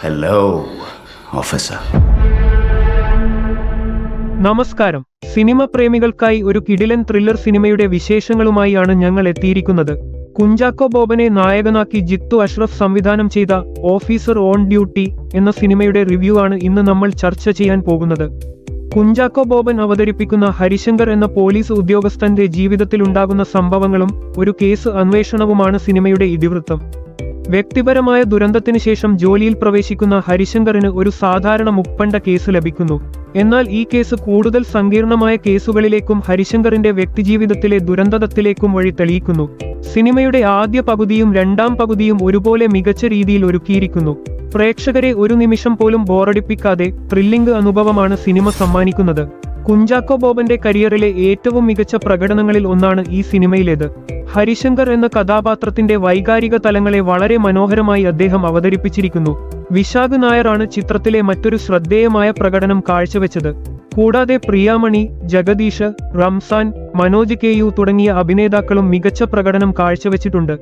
Hello, officer നമസ്കാരം. Cinema പ്രേമികൾക്കായി ഒരു കിടിലൻ ത്രില്ലർ സിനിമയുടെ വിശേഷങ്ങളുമായാണ് ഞങ്ങൾ എത്തിയിരിക്കുന്നത്. കുഞ്ചാക്കോ ബോബനെ നായകനാക്കി ജിത്തു അഷ്റഫ് സംവിധാനം ചെയ്ത ഓഫീസർ ഓൺ ഡ്യൂട്ടി എന്ന സിനിമയുടെ റിവ്യൂ ആണ് ഇന്ന് നമ്മൾ ചർച്ച ചെയ്യാൻ പോകുന്നത്. കുഞ്ചാക്കോ ബോബൻ അവതരിപ്പിക്കുന്ന ഹരിശങ്കർ എന്ന പോലീസ് ഉദ്യോഗസ്ഥന്റെ ജീവിതത്തിലുണ്ടാകുന്ന സംഭവങ്ങളും ഒരു കേസ് അന്വേഷണവുമാണ് സിനിമയുടെ ഇതിവൃത്തം. വ്യക്തിപരമായ ദുരന്തത്തിന് ശേഷം ജോലിയിൽ പ്രവേശിക്കുന്ന ഹരിശങ്കറിന് ഒരു സാധാരണ മുപ്പണ്ട കേസ് ലഭിക്കുന്നു. എന്നാൽ ഈ കേസ് കൂടുതൽ സങ്കീർണമായ കേസുകളിലേക്കും ഹരിശങ്കറിന്റെ വ്യക്തിജീവിതത്തിലെ ദുരന്തത്തിലേക്കും വഴി തെളിയിക്കുന്നു. സിനിമയുടെ ആദ്യ പകുതിയും രണ്ടാം പകുതിയും ഒരുപോലെ മികച്ച രീതിയിൽ ഒരുക്കിയിരിക്കുന്നു. പ്രേക്ഷകരെ ഒരു നിമിഷം പോലും ബോറടിപ്പിക്കാതെ ത്രില്ലിംഗ് അനുഭവമാണ് സിനിമ സമ്മാനിക്കുന്നത്. കുഞ്ചാക്കോ ബോബന്റെ കരിയറിലെ ഏറ്റവും മികച്ച പ്രകടനങ്ങളിൽ ഒന്നാണ് ഈ സിനിമയിലേത്. ഹരിശങ്കർ എന്ന കഥാപാത്രത്തിന്റെ വൈകാരിക തലങ്ങളെ വളരെ മനോഹരമായി അദ്ദേഹം അവതരിപ്പിച്ചിരിക്കുന്നു. വിശാഖ് നായരാണ് ചിത്രത്തിലെ മറ്റൊരു ശ്രദ്ധേയമായ പ്രകടനം കാഴ്ചവെച്ചത്. കൂടാതെ പ്രിയാമണി ജഗദീഷ് റംസാൻ മനോജ് കെ യു തുടങ്ങിയ അഭിനേതാക്കളും മികച്ച പ്രകടനം കാഴ്ചവെച്ചിട്ടുണ്ട്.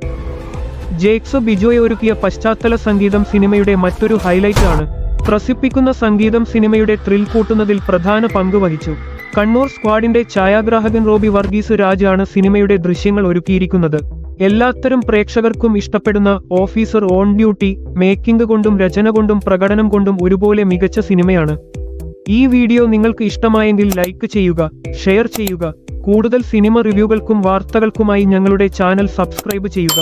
ജേക്സോ ബിജോയ് ഒരുക്കിയ പശ്ചാത്തല സംഗീതം സിനിമയുടെ മറ്റൊരു ഹൈലൈറ്റ് ആണ് ത്രസിപ്പിക്കുന്ന സംഗീതം സിനിമയുടെ ത്രിൽ കൂട്ടുന്നതിൽ പ്രധാന പങ്ക് വഹിച്ചു. കണ്ണൂർ സ്ക്വാഡിന്റെ ഛായാഗ്രാഹകൻ റോബി വർഗീസ് രാജാണ് സിനിമയുടെ ദൃശ്യങ്ങൾ ഒരുക്കിയിരിക്കുന്നത്. എല്ലാത്തരം പ്രേക്ഷകർക്കും ഇഷ്ടപ്പെടുന്ന ഓഫീസർ ഓൺ ഡ്യൂട്ടി മേക്കിംഗ് കൊണ്ടും രചന കൊണ്ടും പ്രകടനം കൊണ്ടും ഒരുപോലെ മികച്ച സിനിമയാണ്. ഈ വീഡിയോ നിങ്ങൾക്ക് ഇഷ്ടമായെങ്കിൽ ലൈക്ക് ചെയ്യുക ഷെയർ ചെയ്യുക. കൂടുതൽ സിനിമ റിവ്യൂകൾക്കും വാർത്തകൾക്കുമായി ഞങ്ങളുടെ ചാനൽ സബ്സ്ക്രൈബ് ചെയ്യുക.